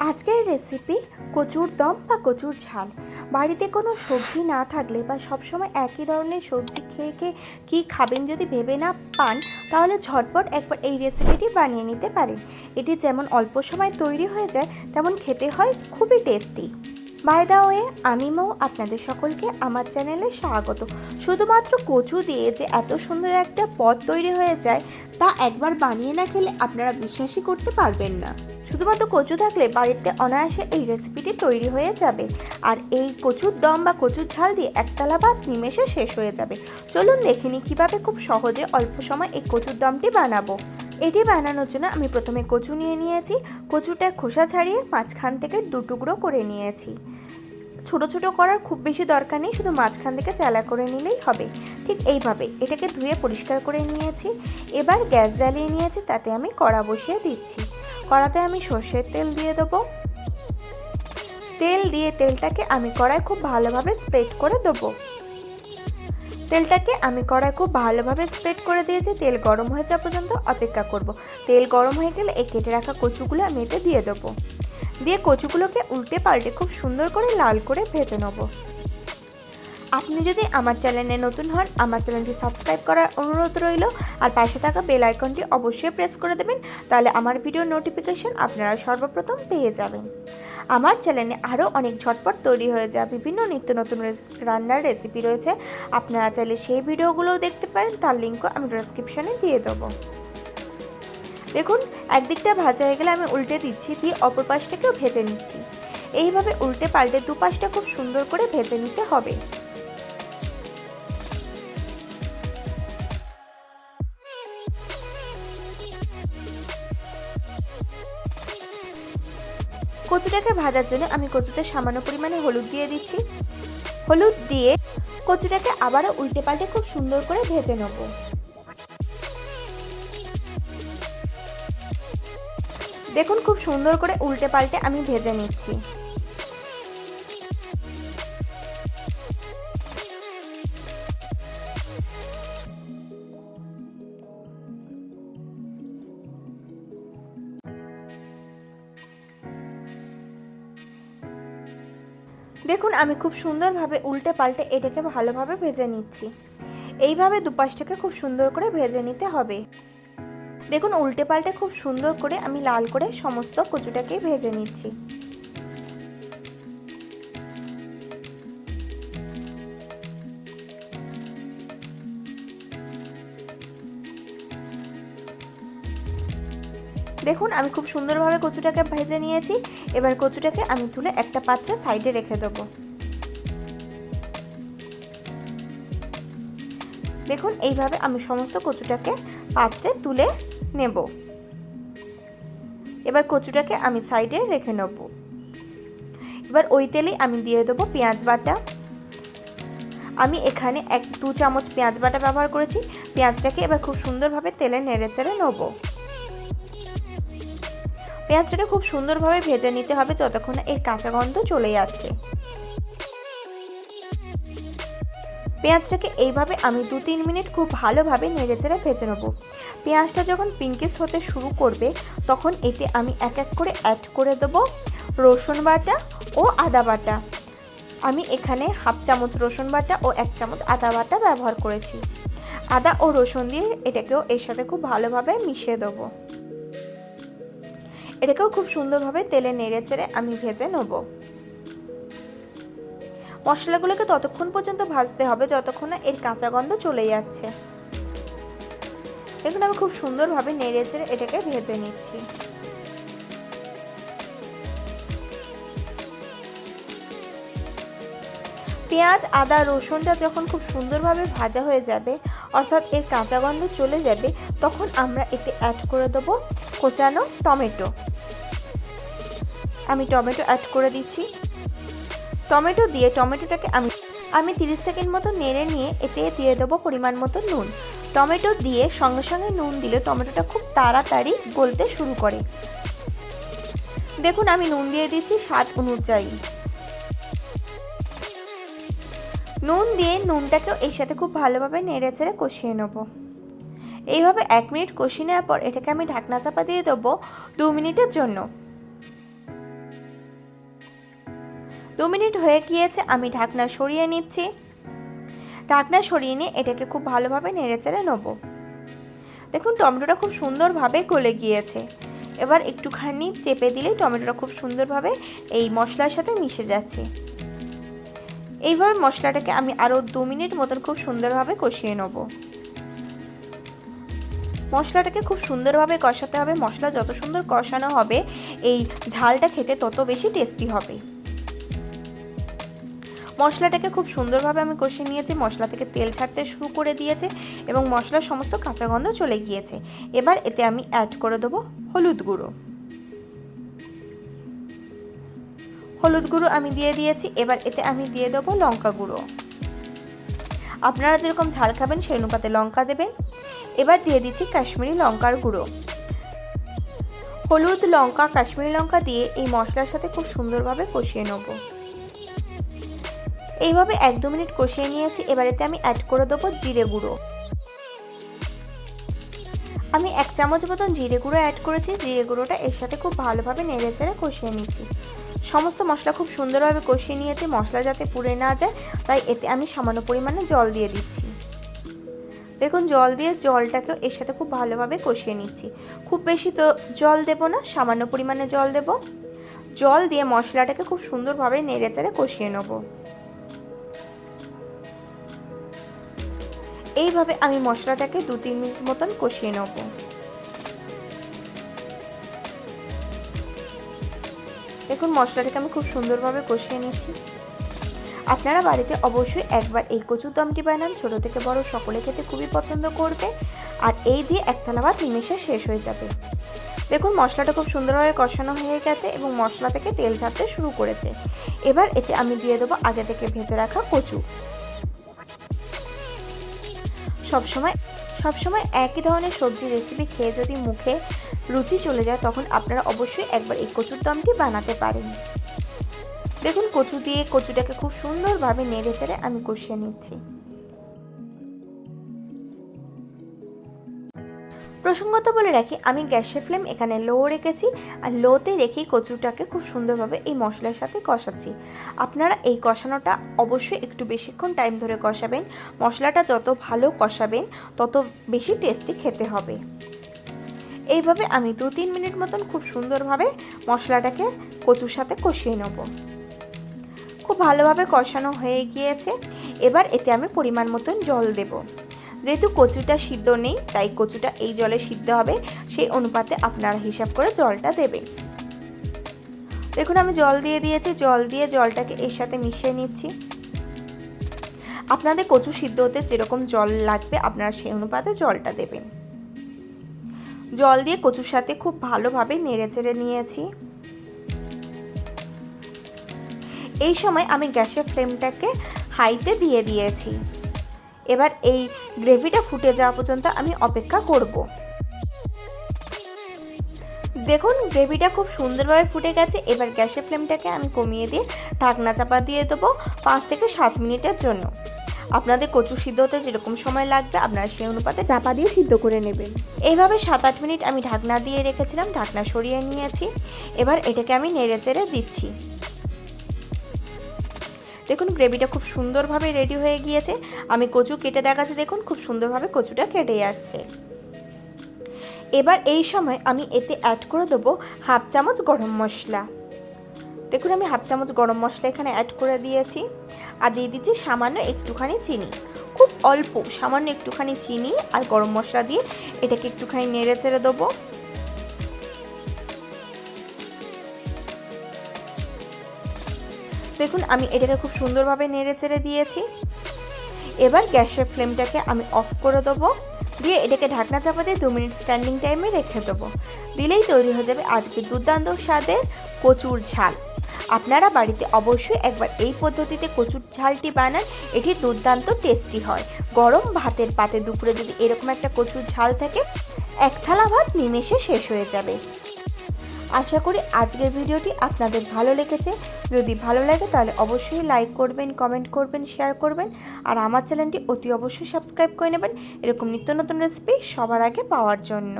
আজকের রেসিপি কচুর দম বা কচুর ঝাল। বাড়িতে কোনো সবজি না থাকলে বা সবসময় একই ধরনের সবজি খেয়ে খেয়ে কী খাবেন যদি ভেবে না পান, তাহলে ঝটপট একবার এই রেসিপিটি বানিয়ে নিতে পারেন। এটি যেমন অল্প সময় তৈরি হয়ে যায়, তেমন খেতে হয়, খুবই টেস্টি বাই দা ওয়ে আমি মৌ, আপনাদের সকলকে আমার চ্যানেলে স্বাগত। শুধুমাত্র কচু দিয়ে যে এত সুন্দর একটা পদ তৈরি হয়ে যায়, তা একবার বানিয়ে না খেলে আপনারা বিশ্বাসই করতে পারবেন না। শুধুমাত্র কচু থাকলে বাড়িতে অনায়াসে এই রেসিপিটি তৈরি হয়ে যাবে। আর এই কচুর দম বা কচুর ঝাল দিয়ে একতলা ভাত নিমেষে শেষ হয়ে যাবে। চলুন দেখে নিই কীভাবে খুব সহজে অল্প সময় এই কচুর দমটি বানাবো। এটি বানানোর জন্য আমি প্রথমে কচু নিয়ে নিয়েছি। কচুটা খোসা ছাড়িয়ে মাঝখান থেকে দু টুকরো করে নিয়েছি। ছোট ছোট করার খুব বেশি দরকার নেই, শুধু মাঝখান থেকে চালা করে নিলেই হবে। ঠিক এইভাবে এটাকে ধুয়ে পরিষ্কার করে নিয়েছি। এবার গ্যাস জ্বালিয়ে নিয়েছি, তাতে আমি কড়া বসিয়ে দিচ্ছি। কড়াতে আমি সর্ষের তেল দিয়ে দেবো। তেল দিয়ে তেলটাকে আমি কড়াই খুব ভালোভাবে স্প্রেড করে দেবো। তেলটাকে আমি কড়াই খুব ভালোভাবে স্প্রেড করে দিয়েছি। তেল গরম হয়ে যাওয়া পর্যন্ত অপেক্ষা করব। তেল গরম হয়ে গেলে এই কেটে রাখা কচুগুলো আমি এতে দিয়ে দেবো। দিয়ে কচুগুলোকে উল্টে পাল্টে খুব সুন্দর করে লাল করে ভেজে নেব। আপনি যদি আমার চ্যানেলে নতুন হন, আমার চ্যানেলটি সাবস্ক্রাইব করার অনুরোধ রইল। আর পাশে থাকা বেল আইকনটি অবশ্যই প্রেস করে দেবেন, তাহলে আমার ভিডিও নোটিফিকেশন আপনারা সর্বপ্রথম পেয়ে যাবেন। আমার চ্যানেলে আরও অনেক ঝটপট তৈরি হয়ে যাওয়া বিভিন্ন নিত্য নতুন রান্নার রেসিপি রয়েছে। আপনারা চাইলে সেই ভিডিওগুলোও দেখতে পারেন, তার লিঙ্কও আমি ডিসক্রিপশানে দিয়ে দেবো। দেখুন, একদিকটা ভাজা হয়ে গেলে আমি উল্টে দিচ্ছি, দিয়ে অপর পাশটাকেও ভেজে নিচ্ছি। এইভাবে উল্টে পাল্টে দুপাশটা খুব সুন্দর করে ভেজে নিতে হবে। কচুটাকে ভাজার জন্য আমি কচুতে সামান্য পরিমাণে হলুদ দিয়ে দিচ্ছি। হলুদ দিয়ে কচুটাকে আবারও উল্টে পাল্টে খুব সুন্দর করে ভেজে নেব। দেখুন, খুব সুন্দর করে উল্টে পাল্টে আমি ভেজে নিচ্ছি। দেখুন, আমি খুব সুন্দরভাবে উল্টে পাল্টে এটাকে ভালোভাবে ভেজে নিচ্ছি। এইভাবে দুপাশটাকে খুব সুন্দর করে ভেজে নিতে হবে। দেখুন উল্টে পাল্টে খুব সুন্দর করে আমি লাল করে সমস্ত কচুটাকে ভেজে নিচ্ছি। দেখুন, আমি খুব সুন্দরভাবে কচুটাকে ভেজে নিয়েছি। এবার কচুটাকে আমি তুলে একটা পাত্রে সাইডে রেখে দেবো। দেখুন, এইভাবে আমি সমস্ত কচুটাকে পাত্রে তুলে নেব। এবার কচুটাকে আমি সাইডে রেখে নেব। এবার ওই তেলেই আমি দিয়ে দেবো পেঁয়াজ বাটা। আমি এখানে এক দু চামচ পেঁয়াজ বাটা ব্যবহার করেছি। পেঁয়াজটাকে এবার খুব সুন্দরভাবে তেলে নেড়ে চেড়ে নেব। পেঁয়াজটাকে খুব সুন্দরভাবে ভেজে নিতে হবে যতক্ষণ এর কাঁচা গন্ধ চলে যাচ্ছে। পেঁয়াজটাকে এইভাবে আমি দু তিন মিনিট খুব ভালোভাবে নেড়ে চেড়ে ভেজে নেব। পেঁয়াজটা যখন পিঙ্কিস হতে শুরু করবে, তখন এতে আমি এক এক করে অ্যাড করে দেবো রসুন বাটা ও আদা বাটা। আমি এখানে হাফ চামচ রসুন বাটা ও এক চামচ আদা বাটা ব্যবহার করেছি। আদা ও রসুন দিয়ে এটাকেও এর সাথে খুব ভালোভাবে মিশিয়ে দেবো। এটাকেও খুব সুন্দরভাবে তেলে নেড়ে চেড়ে আমি ভেজে নেব। মশলাগুলোকে ততক্ষণ পর্যন্ত ভাজতে হবে যতক্ষণ না এর কাঁচা গন্ধ চলে যাচ্ছে। এখন আমি খুব সুন্দরভাবে নেড়ে চেড়ে এটাকে ভেজে নিচ্ছি। পেঁয়াজ, আদা, রসুনটা যখন খুব সুন্দরভাবে ভাজা হয়ে যাবে, অর্থাৎ এর কাঁচা গন্ধ চলে যাবে, তখন আমরা এতে অ্যাড করে দেবো কোচানো টমেটো। আমি টমেটো অ্যাড করে দিচ্ছি। টমেটো দিয়ে টমেটোটাকে আমি আমি তিরিশ সেকেন্ড মতো নেড়ে নিয়ে এতে দিয়ে দেবো পরিমাণ মতো নুন। টমেটো দিয়ে সঙ্গে সঙ্গে নুন দিলে টমেটোটা খুব তাড়াতাড়ি গলতে শুরু করে। দেখুন, আমি নুন দিয়ে দিচ্ছি স্বাদ অনুযায়ী। নুন দিয়ে নুনটাকেও এর সাথে খুব ভালোভাবে নেড়ে চেড়ে কষিয়ে নেব। এইভাবে এক মিনিট কষিয়ে নেওয়ার পর এটাকে আমি ঢাকনা চাপা দিয়ে দেবো দু মিনিটের জন্য। দু মিনিট হয়ে গিয়েছে, আমি ঢাকনা সরিয়ে নিচ্ছি। ঢাকনা সরিয়ে নিয়ে এটাকে খুব ভালোভাবে নেড়ে চেড়ে নেব। দেখুন, টমেটোটা খুব সুন্দরভাবে গলে গিয়েছে। এবার একটুখানি চেপে দিলেই টমেটোটা খুব সুন্দরভাবে এই মশলার সাথে মিশে যাচ্ছে। এইভাবে মশলাটাকে আমি আরও দু মিনিট মতন খুব সুন্দরভাবে কষিয়ে নেব। মশলাটাকে খুব সুন্দরভাবে কষাতে হবে। মশলা যত সুন্দর কষানো হবে, এই ঝালটা খেতে তত বেশি টেস্টি হবে। মশলাটাকে খুব সুন্দরভাবে আমি কষিয়ে নিয়েছি। মশলা থেকে তেল ছাড়তে শুরু করে দিয়েছে এবং মশলার সমস্ত কাঁচা গন্ধ চলে গিয়েছে। এবার এতে আমি অ্যাড করে দেবো হলুদ গুঁড়ো। হলুদ গুঁড়ো আমি দিয়ে দিয়েছি, এবার এতে আমি দিয়ে দেবো লঙ্কা গুঁড়ো। আপনারা যেরকম ঝাল খাবেন, সেই অনুপাতে লঙ্কা দেবেন। এবার দিয়ে দিচ্ছি কাশ্মীরি লঙ্কার গুঁড়ো। হলুদ, লঙ্কা, কাশ্মীরি লঙ্কা দিয়ে এই মশলার সাথে খুব সুন্দরভাবে কষিয়ে নেব। এইভাবে এক দু মিনিট কষিয়ে নিয়েছি, এবার এতে আমি অ্যাড করে দেবো জিরে গুঁড়ো। আমি এক চামচ মতন জিরে গুঁড়ো অ্যাড করেছি, জিরে গুঁড়োটা এর সাথে খুব ভালোভাবে নেড়ে চেড়ে কষিয়ে নিচ্ছি। সমস্ত মশলা খুব সুন্দরভাবে কষিয়ে নিয়েছি, মশলা যাতে পুড়ে না যায়, তাই এতে আমি সামান্য পরিমাণে জল দিয়ে দিচ্ছি। দেখুন, জল দিয়ে জলটাকে এর সাথে খুব ভালোভাবে কষিয়ে নিচ্ছি। খুব বেশি তো জল দেব না, সামান্য পরিমাণে জল দেব। জল দিয়ে মশলাটাকে খুব সুন্দরভাবে নেড়ে চেড়ে কষিয়ে নেব। এইভাবে আমি মশলাটাকে দু তিন মিনিট মতন কষিয়ে নেব। দেখুন, মশলাটাকে আমি খুব সুন্দরভাবে কষিয়ে নিচ্ছি আপনারা বাড়িতে অবশ্যই একবার এই কচুর দমটি বানান। ছোটো থেকে বড় সকলে খেতে খুবই পছন্দ করবে। আর এই দিয়ে এক থালা ভাত নিমেষে শেষ হয়ে যাবে। দেখুন, মশলাটা খুব সুন্দরভাবে কষানো হয়ে গেছে এবং মশলা থেকে তেল ছাড়তে শুরু করেছে। এবার এতে আমি দিয়ে দেবো আগে থেকে ভেজে রাখা কচু। সবসময় সবসময় একই ধরনের সবজি রেসিপি খেয়ে যদি মুখে রুচি চলে যায়, তখন আপনারা অবশ্যই একবার এই কচুর দমটি বানাতে পারেন। দেখুন, কচু দিয়ে কচুটাকে খুব সুন্দরভাবে নেড়ে চেড়ে আমি কষিয়ে নিচ্ছি। প্রসঙ্গত বলে রাখি, আমি গ্যাসের ফ্লেম এখানে লো রেখেছি আর লোতে রেখেই কচুটাকে খুব সুন্দরভাবে এই মশলার সাথে কষাচ্ছি। আপনারা এই কষানোটা অবশ্যই একটু বেশিক্ষণ টাইম ধরে কষাবেন। মশলাটা যত ভালো কষাবেন, তত বেশি টেস্টি খেতে হবে। এইভাবে আমি দু তিন মিনিট মতন খুব সুন্দরভাবে মশলাটাকে কচুর সাথে কষিয়ে নেব। খুব ভালোভাবে কষানো হয়ে গিয়েছে। এবার এতে আমি পরিমাণ মতন জল দেবো। যেহেতু কচুটা সিদ্ধ নেই, তাই কচুটা এই জলে সিদ্ধ হবে, সেই অনুপাতে আপনারা হিসাব করে জলটা দেবেন। দেখুন, আমি জল দিয়ে দিয়েছি। জল দিয়ে জলটাকে এর সাথে মিশিয়ে নিচ্ছি। আপনাদের কচু সিদ্ধ হতে যেরকম জল লাগবে, আপনারা সেই অনুপাতে জলটা দেবেন। জল দিয়ে কচুর সাথে খুব ভালোভাবে নেড়ে চেড়ে নিয়েছি। এই সময় আমি গ্যাসের ফ্লেমটাকে হাইতে দিয়ে দিয়েছি। এবার এই গ্রেভিটা ফুটে যাওয়া পর্যন্ত আমি অপেক্ষা করব। দেখুন, গ্রেভিটা খুব সুন্দরভাবে ফুটে গেছে। এবার গ্যাসের ফ্লেমটাকে আমি কমিয়ে দিয়ে ঢাকনা চাপা দিয়ে দেবো পাঁচ থেকে সাত মিনিটের জন্য। আপনাদের কচু সিদ্ধ হতে যেরকম সময় লাগবে, আপনারা সেই অনুপাতে চাপা দিয়ে সিদ্ধ করে নেবেন। এইভাবে সাত আট মিনিট আমি ঢাকনা দিয়ে রেখেছিলাম, ঢাকনা সরিয়ে নিয়েছি। এবার এটাকে আমি নেড়ে চেড়ে দিচ্ছি। দেখুন, গ্রেভিটা খুব সুন্দরভাবে রেডি হয়ে গিয়েছে। আমি কচু কেটে দেখাচ্ছি, দেখুন, খুব সুন্দরভাবে কচুটা কেটে যাচ্ছে। এবার এই সময় আমি এতে অ্যাড করে দেবো হাফ চামচ গরম মশলা। দেখুন, আমি হাফ চামচ গরম মশলা এখানে অ্যাড করে দিয়েছি। আর দিয়ে দিচ্ছি সামান্য একটুখানি চিনি। খুব অল্প, সামান্য একটুখানি চিনি আর গরম মশলা দিয়ে এটাকে একটুখানি নেড়ে চেড়ে দেবো। দেখুন, আমি এটাকে খুব সুন্দরভাবে নেড়ে চেড়ে দিয়েছি। এবার গ্যাসের ফ্লেমটাকে আমি অফ করে দেবো। দিয়ে এটাকে ঢাকনা চাপা দিয়ে দু মিনিট স্ট্যান্ডিং টাইমে রেখে দেবো। দিলেই তৈরি হয়ে যাবে আজকে দুর্দান্ত স্বাদের কচুর ঝাল। আপনারা বাড়িতে অবশ্যই একবার এই পদ্ধতিতে কচুর ঝালটি বানান। এটি দুর্দান্ত টেস্টি হয়। গরম ভাতের পাতে দুপুরে যদি এরকম একটা কচুর ঝাল থাকে, এক থালা ভাত নিমেষে শেষ হয়ে যাবে। আশা করি আজকের ভিডিওটি আপনাদের ভালো লেগেছে। যদি ভালো লাগে তাহলে অবশ্যই লাইক করবেন কমেন্ট করবেন শেয়ার করবেন। আর আমার চ্যানেলটি অতি অবশ্যই সাবস্ক্রাইব করে নেবেন। এরকম নিত্য নতুন রেসিপি সবার আগে পাওয়ার জন্য।